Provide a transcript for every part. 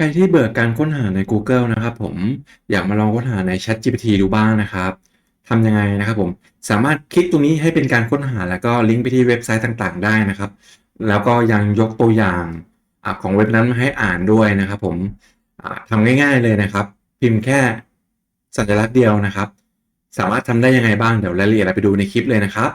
ใครที่เบื่อการค้นหาใน Google นะครับผมอยากมาลองค้นหาใน ChatGPT ดูบ้างนะครับทำยังไงนะครับผมสามารถคลิกตรงนี้ให้เป็นการค้นหาแล้วก็ลิงก์ไปที่เว็บไซต์ต่างๆ ได้นะครับ แล้วก็ยังยกตัวอย่างอของเว็บนั้นมาให้อ่านด้วยนะครับ ผมทำง่าย ๆเลยนะครับ พิมพ์แค่สัญลักษณ์เดียวนะครับ สามารถทำได้ยังไงบ้างเดี๋ยวรายละเอียดเราไปดูในคลิปเลยนะครับ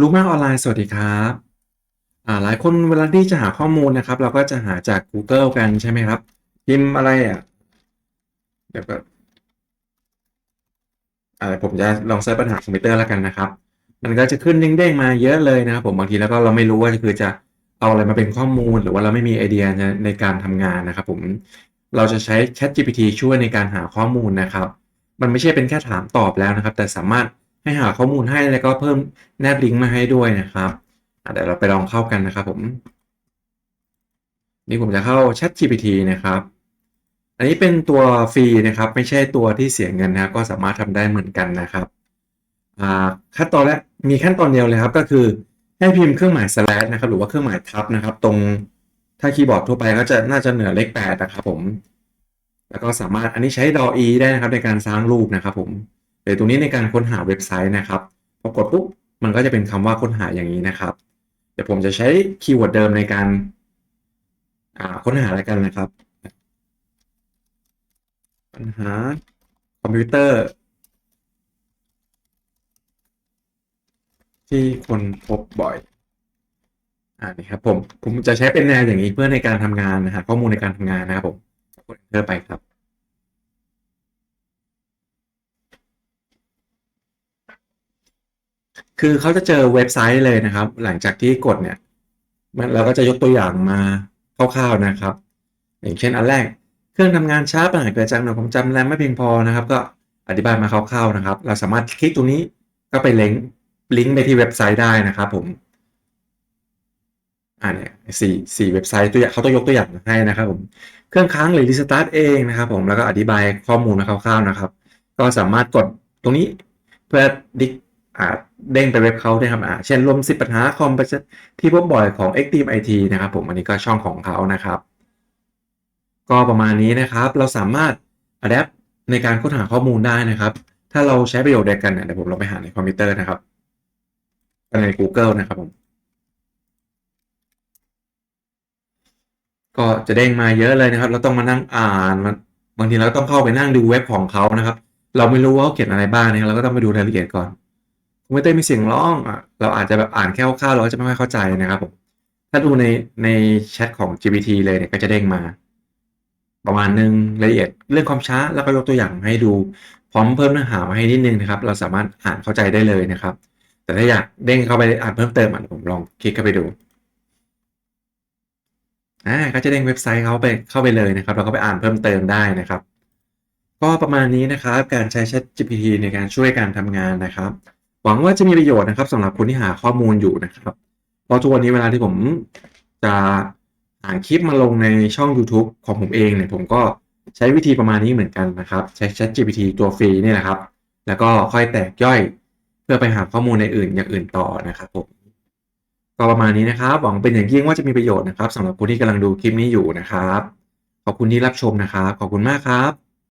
รู้มากออนไลน์สวัสดีครับหลายคนเวลาที่จะหาข้อมูลนะครับ เราก็จะหาจาก Google กันใช่ไหมครับพิมพ์อะไรอะเดี๋ยวก็อ่าผมจะลองเซิร์ชปัญหาคอมพิวเตอร์แล้วกันนะครับ มันก็จะขึ้นเด้งๆมาเยอะเลยนะครับผมบางทีแล้วก็เราไม่รู้ว่าคือจะเอาอะไรมาเป็นข้อมูล หรือว่าเราไม่มีไอเดียในการทำงานนะครับ ผมเราจะใช้ ChatGPT ช่วยในการหาข้อมูลนะครับ มันไม่ใช่เป็นแค่ถามตอบแล้วนะครับ แต่สามารถ ให้หาข้อมูลให้แล้วก็เพิ่มแนบลิงก์มาให้ด้วยนะครับเดี๋ยวเราไปลองเข้ากันนะครับผม นี่ผมจะเข้า ChatGPT นะครับ อันนี้เป็นตัวฟรีนะครับ ไม่ใช่ตัวที่เสียเงินนะครับก็สามารถทำได้เหมือนกันนะครับขั้นตอนแรกมีขั้นตอนเดียวเลยครับก็คือให้พิมพ์เครื่องหมาย slash นะครับ หรือว่าเครื่องหมายทับนะครับ ตรงถ้าคีย์บอร์ดทั่วไปก็จะน่าจะเหนือเลขแปดนะครับผม แล้วก็สามารถอันนี้ใช้ DALL-E ได้นะครับในการสร้างรูปนะครับผม เดี๋ยวตรงนี้ในการค้นหาเว็บไซต์นะครับพอกดปุ๊บมันก็จะเป็นคำว่าค้นหาอย่างนี้นะครับ เดี๋ยวผมจะใช้คีย์เวิร์ดเดิมในการค้นหาอะไรกันนะครับปัญหาคอมพิวเตอร์ ที่คนพบบ่อยอ่านี่ครับผมผมจะใช้เป็นแนวอย่างนี้เพื่อในการทำงานนะฮะข้อมูลในการทำงานนะครับผมกด enter ไปครับ คือเขาจะเจอเว็บไซต์เลยนะครับ หลังจากที่กดเนี่ยมันเราก็จะยกตัวอย่างมาคร่าวๆนะครับ อย่างเช่นอันแรก เครื่องทำงานช้าปัญหาเกิดจากหน่วยความจำแรมไม่เพียงพอนะครับ ก็อธิบายมาคร่าวๆนะครับ เราสามารถคลิกตรงนี้ก็ไปลิงก์ลิงก์ไปที่เว็บไซต์ได้นะครับ ผมอ่าเนี่ยสี่สี่เว็บไซต์ตัวอย่างเขาต้องยกตัวอย่างให้นะครับ ผมเครื่องค้างหรือรีสตาร์ทเองนะครับ ผมแล้วก็อธิบายข้อมูลมาคร่าวๆนะครับ ก็สามารถกดตรงนี้เพื่อดิ อ่าเด้งไปเว็บเขาได้ครับอ่าเช่นรวมสิบปัญหาคอมที่พบบ่อยของ Active IT นะครับผมอันนี้ก็ช่องของเขานะครับ ก็ประมาณนี้นะครับ เราสามารถ adapt ในการค้นหาข้อมูลได้นะครับ ถ้าเราใช้ประโยชน์เดียวกันเนี่ยเดี๋ยวผมลองไปหาในคอมพิวเตอร์นะครับใน Google นะครับผมก็จะเด้งมาเยอะเลยนะครับ เราต้องมานั่งอ่านมันบางทีเราต้องเข้าไปนั่งดูเว็บของเขานะครับ เราไม่รู้ว่าเขาเขียนอะไรบ้างนะครับเราก็ต้องไปดูรายละเอียดก่อน คอมพิวเตอร์มีเสียงร้องอะเราอาจจะแบบอ่านแค่คร่าวๆเราก็จะไม่ค่อยเข้าใจนะครับผมถ้าดูในในแชทของ GPT เลยเนี่ยก็จะเด้งมา ประมาณนึงรายละเอียดเรื่องความช้าแล้วก็ยกตัวอย่างให้ดูพร้อมเพิ่มเนื้อหามาให้นิดนึงนะครับ เราสามารถอ่านเข้าใจได้เลยนะครับ แต่ถ้าอยากเด้งเข้าไปอ่านเพิ่มเติมอะผมลองคลิกเข้าไปดูอ่าก็จะเด้งเว็บไซต์เขาไปเข้าไปเลยนะครับเราก็ไปอ่านเพิ่มเติมได้นะครับ ก็ประมาณนี้นะครับการใช้ ChatGPT ในการช่วยการทำงานนะครับ หวังว่าจะมีประโยชน์นะครับสำหรับคนที่หาข้อมูลอยู่นะครับ เพราะทุกวันนี้เวลาที่ผมจะอ่านคลิปมาลงในช่อง YouTube ของผมเองเนี่ยผมก็ใช้วิธีประมาณนี้เหมือนกันนะครับ ใช้ ChatGPT ตัวฟรีนี่แหละครับ แล้วก็ค่อยแตกย่อยเพื่อไปหาข้อมูลในอื่นอย่างอื่นต่อนะครับผมก็ประมาณนี้นะครับ หวังเป็นอย่างยิ่งว่าจะมีประโยชน์นะครับสำหรับผู้ที่กำลังดูคลิปนี้อยู่นะครับ ขอบคุณที่รับชมนะครับ ขอบคุณมากครับ